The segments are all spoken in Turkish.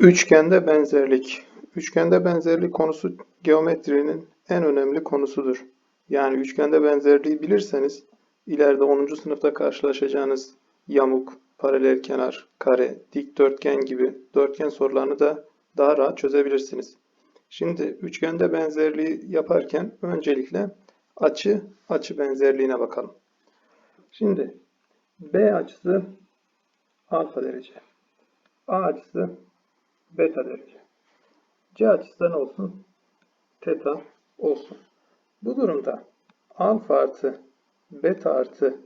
Üçgende benzerlik. Üçgende benzerlik konusu geometrinin en önemli konusudur. Yani üçgende benzerliği bilirseniz ileride 10. sınıfta karşılaşacağınız yamuk, paralel kenar, kare, dikdörtgen gibi dörtgen sorularını da daha rahat çözebilirsiniz. Şimdi üçgende benzerliği yaparken öncelikle açı açı benzerliğine bakalım. Şimdi B açısı alfa derece. A açısı beta derece. C açısı da ne olsun? Teta olsun. Bu durumda alfa artı beta artı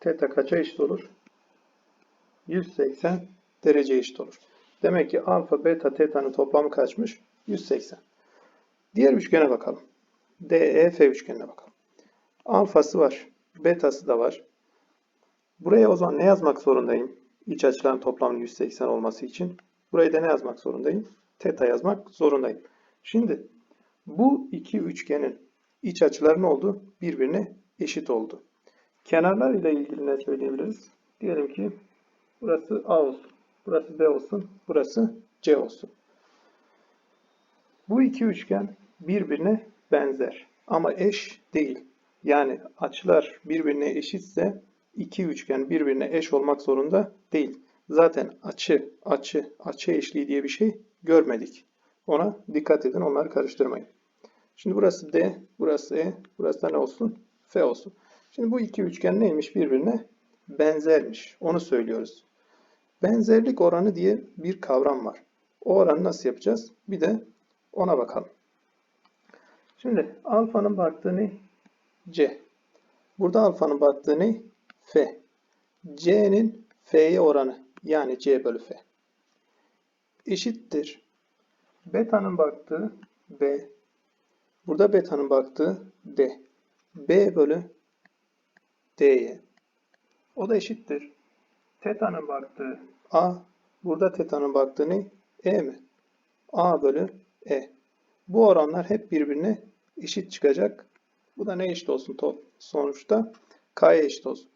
teta kaça eşit olur? 180 derece eşit olur. Demek ki alfa, beta, teta'nın toplamı kaçmış? 180. Diğer üçgene bakalım. DEF üçgenine bakalım. Alfası var. Betası da var. Buraya o zaman ne yazmak zorundayım? İç açıların toplamının 180 olması için. Buraya da ne yazmak zorundayım? Teta yazmak zorundayım. Şimdi bu iki üçgenin iç açıları ne oldu? Birbirine eşit oldu. Kenarlar ile ilgili ne söyleyebiliriz? Diyelim ki burası A olsun, burası B olsun, burası C olsun. Bu iki üçgen birbirine benzer ama eş değil. Yani açılar birbirine eşitse iki üçgen birbirine eş olmak zorunda değil. Zaten açı, açı, açı eşliği diye bir şey görmedik. Ona dikkat edin, onları karıştırmayın. Şimdi burası D, burası E, burası da ne olsun? F olsun. Şimdi bu iki üçgen neymiş birbirine? Benzermiş. Onu söylüyoruz. Benzerlik oranı diye bir kavram var. O oranı nasıl yapacağız? Bir de ona bakalım. Şimdi alfanın baktığı ne? C. Burada alfanın baktığı ne? F. C'nin F'ye oranı yani C bölü F. Eşittir. Beta'nın baktığı B. Burada beta'nın baktığı D. B bölü D'ye. O da eşittir. Teta'nın baktığı A. Burada teta'nın baktığı ne? E mi? A bölü E. Bu oranlar hep birbirine eşit çıkacak. Bu da ne eşit olsun sonuçta? K'ya eşit olsun.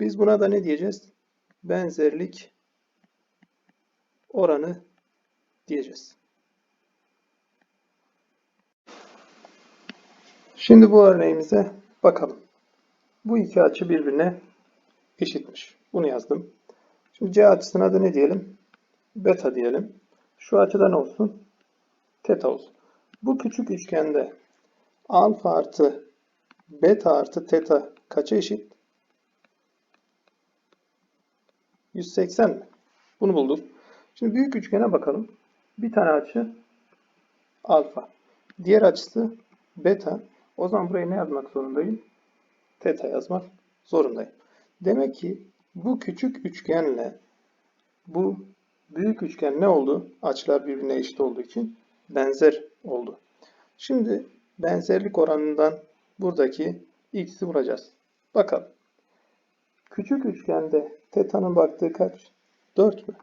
Biz buna da ne diyeceğiz? Benzerlik oranı diyeceğiz. Şimdi bu örneğimize bakalım. Bu iki açı birbirine eşitmiş. Bunu yazdım. Şimdi C açısına adı ne diyelim? Beta diyelim. Şu açıda ne olsun? Teta olsun. Bu küçük üçgende alfa artı beta artı teta kaça eşit? 180 mi? Bunu bulduk. Şimdi büyük üçgene bakalım. Bir tane açı alfa. Diğer açısı beta. O zaman buraya ne yazmak zorundayım? Teta yazmak zorundayım. Demek ki bu küçük üçgenle bu büyük üçgen ne oldu? Açılar birbirine eşit olduğu için benzer oldu. Şimdi benzerlik oranından buradaki x'i bulacağız. Bakalım. Küçük üçgende teta'nın baktığı kaç? 4 mü?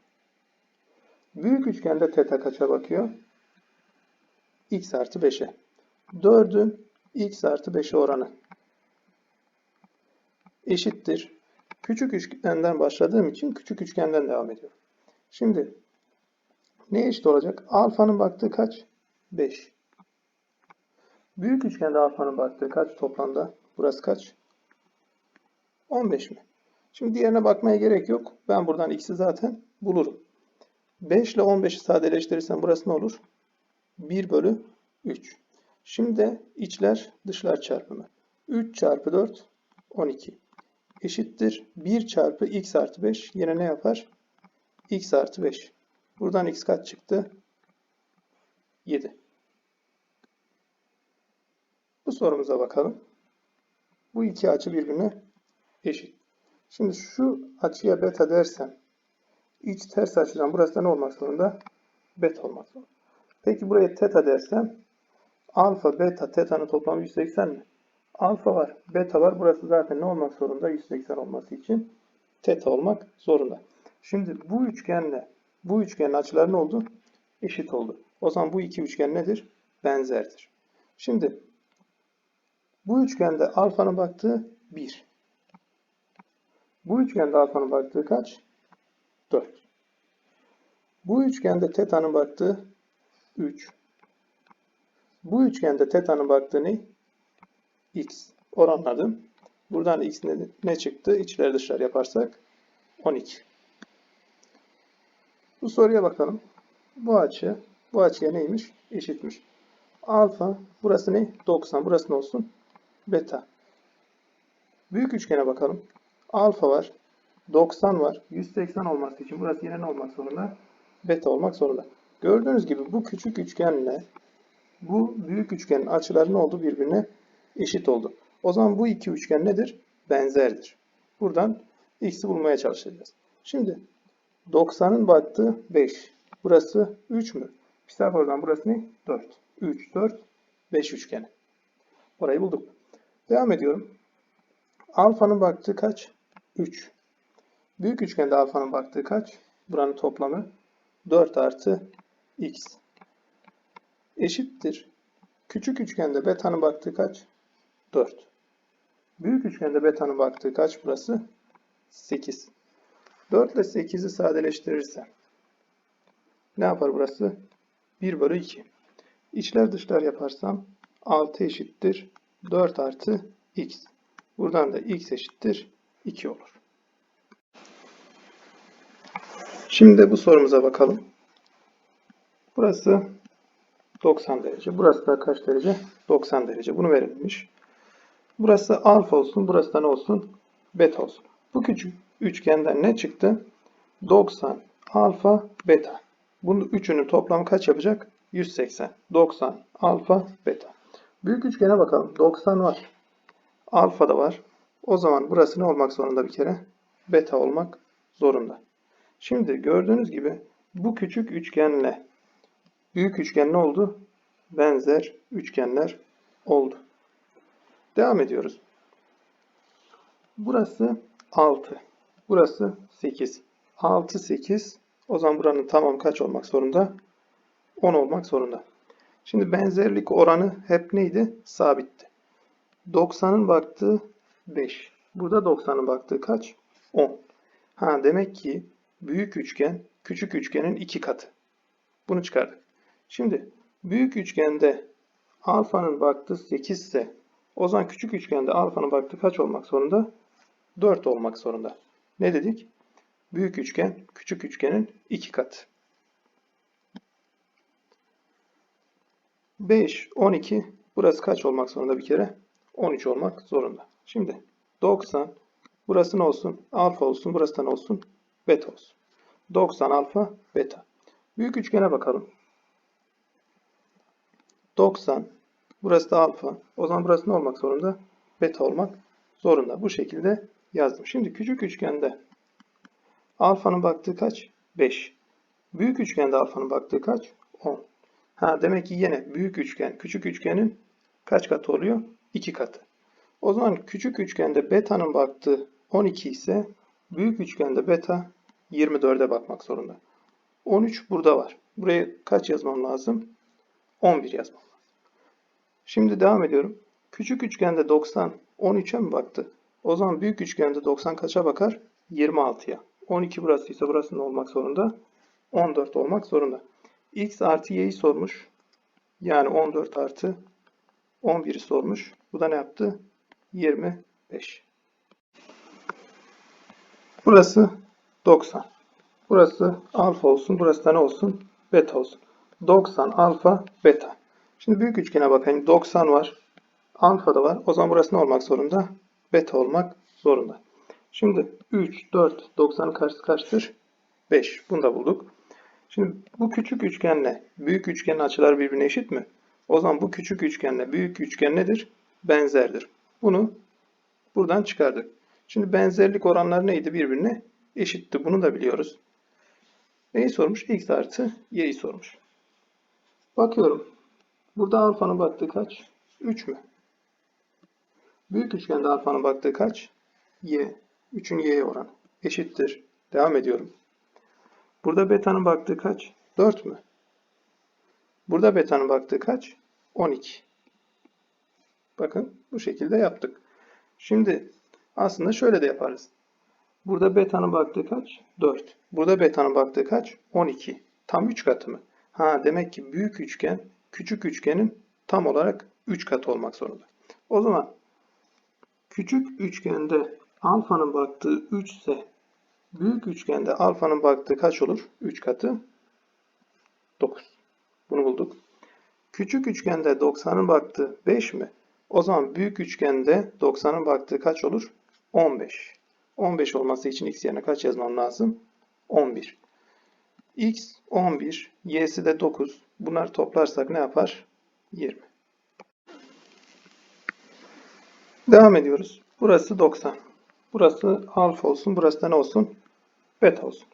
Büyük üçgende teta kaça bakıyor? x artı 5'e. 4'ün x artı 5'e oranı eşittir. Küçük üçgenden başladığım için küçük üçgenden devam ediyorum. Şimdi ne eşit olacak? Alfanın baktığı kaç? 5. Büyük üçgende alfanın baktığı kaç toplamda? Burası kaç? 15 mi? Şimdi diğerine bakmaya gerek yok. Ben buradan x'i zaten bulurum. 5 ile 15'i sadeleştirirsem burası ne olur? 1 bölü 3. Şimdi içler dışlar çarpımı. 3 çarpı 4 12 eşittir 1 çarpı x artı 5 yine ne yapar? x artı 5. Buradan x kaç çıktı? 7. Bu sorumuza bakalım. Bu iki açı birbirine eşit. Şimdi şu açıya beta dersem iç ters açıdan burası da ne olmak zorunda? Beta olmak zorunda. Peki buraya teta dersem alfa, beta, teta'nın toplamı 180 mi? Alfa var, beta var. Burası zaten ne olmak zorunda? 180 olması için teta olmak zorunda. Şimdi bu üçgenle bu üçgenin açıları ne oldu? Eşit oldu. O zaman bu iki üçgen nedir? Benzerdir. Şimdi bu üçgende alfanın baktığı 1. Bu üçgende alfanın baktığı kaç? 4. Bu üçgende teta'nın baktığı 3. Bu üçgende teta'nın baktığı ne? X. Oranladım. Buradan x ne, ne çıktı? İçler dışlar yaparsak 12. Bu soruya bakalım. Bu açı, bu açıya neymiş? Eşitmiş. Alfa, burası ne? 90. Burası ne olsun? Beta. Büyük üçgene bakalım. Alfa var. 90 var. 180 olması için burası yine ne olmak zorunda? Beta olmak zorunda. Gördüğünüz gibi bu küçük üçgenle bu büyük üçgenin açıları ne oldu? Birbirine eşit oldu. O zaman bu iki üçgen nedir? Benzerdir. Buradan x'i bulmaya çalışacağız. Şimdi 90'ın baktığı 5. Burası 3 mü? Pisagor'dan burası ne? 4. 3, 4, 5 üçgeni. Orayı bulduk. Devam ediyorum. Alfa'nın baktığı kaç? 3. Büyük üçgende alfanın baktığı kaç? Buranın toplamı 4 artı x. Eşittir. Küçük üçgende beta'nın baktığı kaç? 4. Büyük üçgende beta'nın baktığı kaç burası? 8. 4 ile 8'i sadeleştirirsem ne yapar burası? 1 bölü 2. İçler dışlar yaparsam 6 eşittir 4 artı x. Buradan da x eşittir 2 olur. Şimdi bu sorumuza bakalım. Burası 90 derece. Burası da kaç derece? 90 derece. Bunu verilmiş. Burası alfa olsun. Burası da ne olsun? Beta olsun. Bu küçük üçgenden ne çıktı? 90 alfa beta. Bunun üçünün toplamı kaç yapacak? 180. 90 alfa beta. Büyük üçgene bakalım. 90 var. Alfa da var. O zaman burası ne olmak zorunda bir kere? Beta olmak zorunda. Şimdi gördüğünüz gibi bu küçük üçgenle büyük üçgen ne oldu? Benzer üçgenler oldu. Devam ediyoruz. Burası 6. Burası 8. 6, 8. O zaman buranın tamamı kaç olmak zorunda? 10 olmak zorunda. Şimdi benzerlik oranı hep neydi? Sabitti. 90'ın baktığı 5. Burada 90'ın baktığı kaç? 10. Ha demek ki büyük üçgen küçük üçgenin iki katı. Bunu çıkardık. Şimdi büyük üçgende alfanın baktığı 8 ise o zaman küçük üçgende alfanın baktığı kaç olmak zorunda? 4 olmak zorunda. Ne dedik? Büyük üçgen küçük üçgenin iki katı. 5, 12. Burası kaç olmak zorunda bir kere? 13 olmak zorunda. Şimdi 90. Burası ne olsun? Alfa olsun. Burası da ne olsun? Beta olsun. 90 alfa beta. Büyük üçgene bakalım. 90. Burası da alfa. O zaman burası ne olmak zorunda? Beta olmak zorunda. Bu şekilde yazdım. Şimdi küçük üçgende alfanın baktığı kaç? 5. Büyük üçgende alfanın baktığı kaç? 10. Ha demek ki yine büyük üçgen küçük üçgenin kaç katı oluyor? 2 katı. O zaman küçük üçgende beta'nın baktığı 12 ise büyük üçgende beta 24'e bakmak zorunda. 13 burada var. Buraya kaç yazmam lazım? 11 yazmam. Şimdi devam ediyorum. Küçük üçgende 90 13'e mi baktı? O zaman büyük üçgende 90 kaça bakar? 26'ya. 12 burası ise burası ne olmak zorunda? 14 olmak zorunda. X artı y'yi sormuş. Yani 14 artı 11'i sormuş. Bu da ne yaptı? 25. Burası 90. Burası alfa olsun. Burası da ne olsun? Beta olsun. 90 alfa beta. Şimdi büyük üçgene bakayım. 90 var. Alfa da var. O zaman burası ne olmak zorunda? Beta olmak zorunda. Şimdi 3, 4, 90'ın karşısı kaçtır? 5. Bunu da bulduk. Şimdi bu küçük üçgenle büyük üçgenin açıları birbirine eşit mi? O zaman bu küçük üçgenle büyük üçgen nedir? Benzerdir. Bunu buradan çıkardık. Şimdi benzerlik oranları neydi birbirine? Eşitti. Bunu da biliyoruz. Neyi sormuş? X artı y'yi sormuş. Bakıyorum. Burada alfanın baktığı kaç? 3 mü? Büyük üçgende alfanın baktığı kaç? Y. 3'ün y'ye oranı. Eşittir. Devam ediyorum. Burada beta'nın baktığı kaç? 4 mü? Burada beta'nın baktığı kaç? 12. Bakın bu şekilde yaptık. Şimdi aslında şöyle de yaparız. Burada beta'nın baktığı kaç? 4. Burada beta'nın baktığı kaç? 12. Tam 3 katı mı? Ha demek ki büyük üçgen küçük üçgenin tam olarak 3 katı olmak zorunda. O zaman küçük üçgende alfanın baktığı 3 ise büyük üçgende alfanın baktığı kaç olur? 3 katı 9. Bunu bulduk. Küçük üçgende 90'ın baktığı 5 mi? O zaman büyük üçgende 90'ın baktığı kaç olur? 15. 15 olması için x yerine kaç yazmam lazım? 11. x 11, y'si de 9. Bunları toplarsak ne yapar? 20. Devam ediyoruz. Burası 90. Burası alfa olsun. Burası da ne olsun? Beta olsun.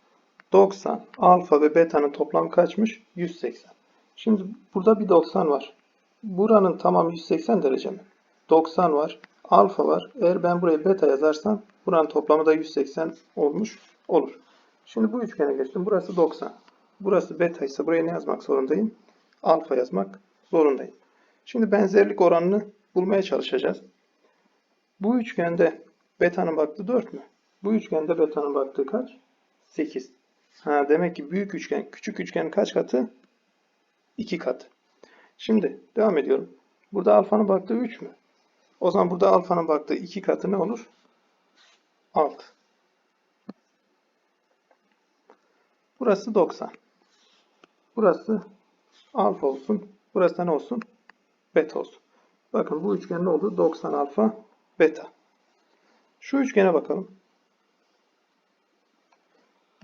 90, alfa ve beta'nın toplamı kaçmış? 180. Şimdi burada bir 90 var. Buranın tamamı 180 derece mi? 90 var. Alfa var. Eğer ben buraya beta yazarsam buranın toplamı da 180 olmuş olur. Şimdi bu üçgene geçtim. Burası 90. Burası beta ise buraya ne yazmak zorundayım? Alfa yazmak zorundayım. Şimdi benzerlik oranını bulmaya çalışacağız. Bu üçgende beta'nın baktığı 4 mü? Bu üçgende beta'nın baktığı kaç? 8. Ha, demek ki büyük üçgen küçük üçgenin kaç katı? 2 katı. Şimdi devam ediyorum. Burada alfanın baktığı 3 mü? O zaman burada alfanın baktığı 2 katı ne olur? 6. Burası 90. Burası alfa olsun. Burası ne olsun? Beta olsun. Bakın bu üçgen ne oldu? 90 alfa beta. Şu üçgene bakalım.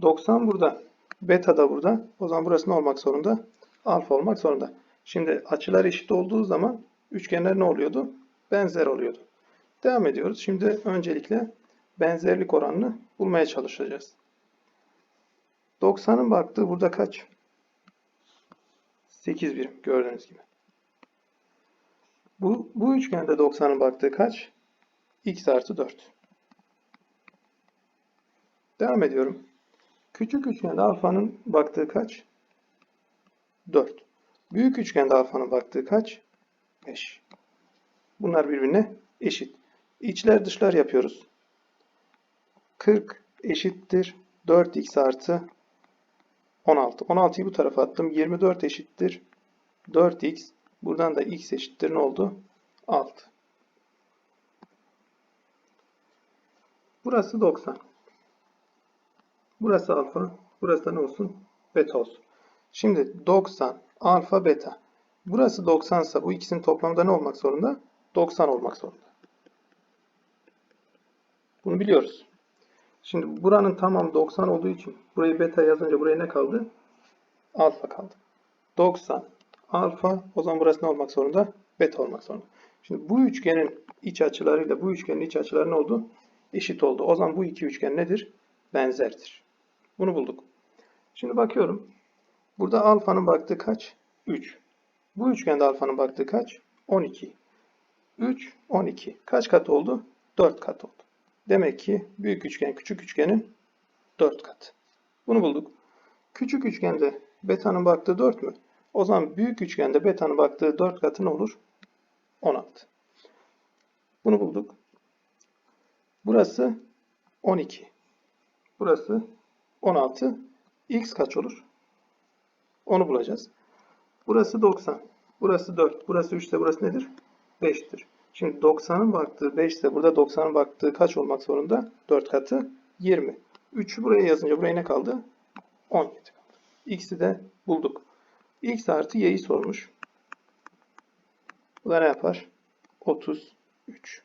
90 burada. Beta da burada. O zaman burası ne olmak zorunda? Alfa olmak zorunda. Şimdi açılar eşit olduğu zaman üçgenler ne oluyordu? Benzer oluyordu. Devam ediyoruz. Şimdi öncelikle benzerlik oranını bulmaya çalışacağız. 90'ın baktığı burada kaç? 8 birim gördüğünüz gibi. Bu, bu üçgende 90'ın baktığı kaç? x artı 4. Devam ediyorum. Küçük üçgende alfanın baktığı kaç? 4. Büyük üçgende alfanın baktığı kaç? 5. Bunlar birbirine eşit. İçler dışlar yapıyoruz. 40 eşittir 4x artı 16. 16'yı bu tarafa attım. 24 eşittir 4x. Buradan da x eşittir ne oldu? 6. Burası 90. Burası alfa. Burası da ne olsun? Beta olsun. Şimdi 90 alfa beta. Burası 90 ise bu ikisinin toplamı da ne olmak zorunda? 90 olmak zorunda. Bunu biliyoruz. Şimdi buranın tamam 90 olduğu için burayı beta yazınca buraya ne kaldı? Alfa kaldı. 90 alfa o zaman burası ne olmak zorunda? Beta olmak zorunda. Şimdi bu üçgenin iç açılarıyla bu üçgenin iç açıları ne oldu? Eşit oldu. O zaman bu iki üçgen nedir? Benzerdir. Bunu bulduk. Şimdi bakıyorum. Burada alfanın baktığı kaç? 3. Bu üçgende alfanın baktığı kaç? 12. 3, 12. Kaç kat oldu? 4 kat oldu. Demek ki büyük üçgen küçük üçgenin 4 katı. Bunu bulduk. Küçük üçgende beta'nın baktığı 4 mü? O zaman büyük üçgende beta'nın baktığı 4 katı ne olur? 16. Bunu bulduk. Burası 12. Burası 16. X kaç olur? Onu bulacağız. Burası 90. Burası 4. Burası 3 ise burası nedir? 5'tir. Şimdi 90'ın baktığı 5 ise burada 90'ın baktığı kaç olmak zorunda? 4 katı 20. 3'ü buraya yazınca buraya ne kaldı? 17 kaldı. X'i de bulduk. X artı y'yi sormuş. Bu da ne yapar? 33.